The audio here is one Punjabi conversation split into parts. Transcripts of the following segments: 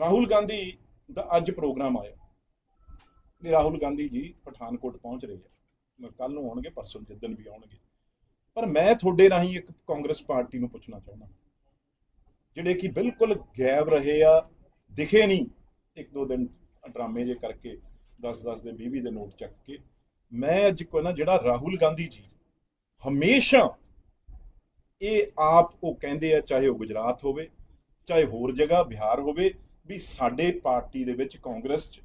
ਰਾਹੁਲ ਗਾਂਧੀ ਦਾ ਅੱਜ ਪ੍ਰੋਗਰਾਮ ਆਇਆ। ਵੀ ਰਾਹੁਲ ਗਾਂਧੀ ਜੀ ਪਠਾਨਕੋਟ ਪਹੁੰਚ ਰਹੇ ਆ। ਕੱਲ ਨੂੰ ਆਉਣਗੇ, ਪਰਸੋਂ ਜਿੱਦਣ ਵੀ ਆਉਣਗੇ। ਪਰ ਮੈਂ ਤੁਹਾਡੇ ਰਾਹੀਂ ਇੱਕ ਕਾਂਗਰਸ ਪਾਰਟੀ ਨੂੰ ਪੁੱਛਣਾ ਚਾਹੁੰਦਾ ਜਿਹੜੇ ਕਿ ਬਿਲਕੁਲ ਗਾਇਬ ਰਹੇ ਆ, ਦਿਖੇ ਨਹੀਂ, ਇੱਕ ਦੋ ਦਿਨ ਡਰਾਮੇ ਜੇ ਕਰਕੇ 10-10 ਦੇ 20 ਦੇ ਨੋਟ ਚੱਕ ਕੇ। ਮੈਂ ਅੱਜ ਕੋ ਨਾ, ਜਿਹੜਾ ਰਾਹੁਲ ਗਾਂਧੀ ਜੀ ਹਮੇਸ਼ਾ ਇਹ ਆਪ ਉਹ ਕਹਿੰਦੇ ਆ, ਚਾਹੇ ਉਹ ਗੁਜਰਾਤ ਹੋਵੇ, ਚਾਹੇ ਹੋਰ ਜਗ੍ਹਾ, ਬਿਹਾਰ ਹੋਵੇ ਵੀ ਸਾਡੇ ਪਾਰਟੀ ਦੇ ਵਿੱਚ ਕਾਂਗਰਸ ਚ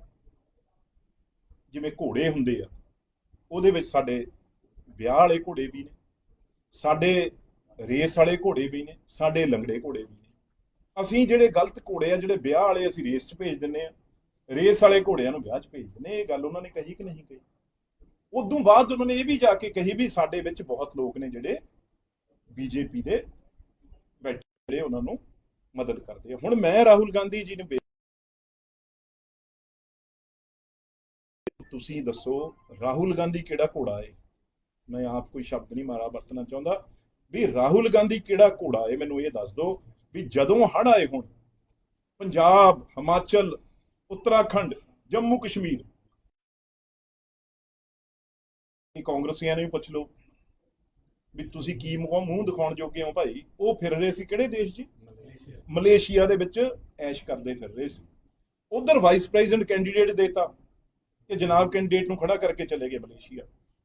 ਜਿਵੇਂ ਘੋੜੇ ਹੁੰਦੇ ਆ, ਉਹਦੇ ਵਿੱਚ ਸਾਡੇ ਵਿਆਹ ਵਾਲੇ ਘੋੜੇ ਵੀ ਨੇ, ਸਾਡੇ ਰੇਸ ਵਾਲੇ ਘੋੜੇ ਵੀ ਨੇ, ਸਾਡੇ ਲੰਗੜੇ ਘੋੜੇ ਵੀ ਨੇ। ਅਸੀਂ ਜਿਹੜੇ ਗਲਤ ਘੋੜੇ ਆ, ਜਿਹੜੇ ਵਿਆਹ ਵਾਲੇ ਅਸੀਂ ਰੇਸ 'ਚ ਭੇਜ ਦਿੰਨੇ ਆ, ਰੇਸ ਵਾਲੇ ਘੋੜਿਆਂ ਨੂੰ ਵਿਆਹ 'ਚ ਭੇਜ ਦਿੰਨੇ ਇਹ ਗੱਲ ਉਹਨਾਂ ਨੇ ਕਹੀ ਕਿ ਨਹੀਂ ਕਹੀ? ਉਦੋਂ ਬਾਅਦ ਉਹਨਾਂ ਨੇ ਇਹ ਵੀ ਜਾ ਕੇ ਕਹੀ ਵੀ ਸਾਡੇ ਵਿੱਚ ਬਹੁਤ ਲੋਕ ਨੇ ਜਿਹੜੇ ਬੀਜੇਪੀ ਦੇ ਬੈਠੇ ਉਹਨਾਂ ਨੂੰ ਮਦਦ ਕਰਦੇ ਆ। ਹੁਣ ਮੈਂ ਰਾਹੁਲ ਗਾਂਧੀ ਜੀ ਨੂੰ ਤੁਸੀਂ ਦੱਸੋ, ਰਾਹੁਲ ਗਾਂਧੀ ਕਿਹੜਾ ਘੋੜਾ ਹੈ ਮੈਂ ਆਪ ਕੋਈ ਸ਼ਬਦ ਨਹੀਂ ਮਾਰਾ, ਵਰਤਣਾ ਚਾਹੁੰਦਾ। ਵੀ ਰਾਹੁਲ ਗਾਂਧੀ ਕਿਹੜਾ ਘੋੜਾ ਹੈ ਮੈਨੂੰ ਇਹ ਦੱਸ ਦਿਓ ਵੀ ਜਦੋਂ ਹੜ ਆਏ ਹੁਣ, ਪੰਜਾਬ, ਹਿਮਾਚਲ, ਉੱਤਰਾਖੰਡ, ਜੰਮੂ ਕਸ਼ਮੀਰ ਇਹ ਕਾਂਗਰਸੀਆਂ ਨੂੰ ਵੀ ਪੁੱਛ ਲਓ ਵੀ ਤੁਸੀਂ ਕੀ ਮੂੰਹ ਮੂੰਹ ਦਿਖਾਉਣ ਜੋਗੇ ਹੋ ਭਾਈ? ਉਹ ਫਿਰ ਰਹੇ ਸੀ ਕਿਹੜੇ ਦੇਸ਼ 'ਚ? ਮਲੇਸ਼ੀਆ ਦੇ ਵਿੱਚ ਐਸ਼ ਕਰਦੇ ਫਿਰ ਰਹੇ ਸੀ। ਉਧਰ ਵਾਈਸ ਪ੍ਰੈਜ਼ੀਡੈਂਟ ਕੈਂਡੀਡੇਟ ਦੇਤਾ ਕਿ ਜਨਾਬ ਕੈਂਡੀਡੇਟ ਨੂੰ ਖੜਾ ਕਰਕੇ ਚਲੇ ਗਏ ਮਲੇਸ਼ੀਆ।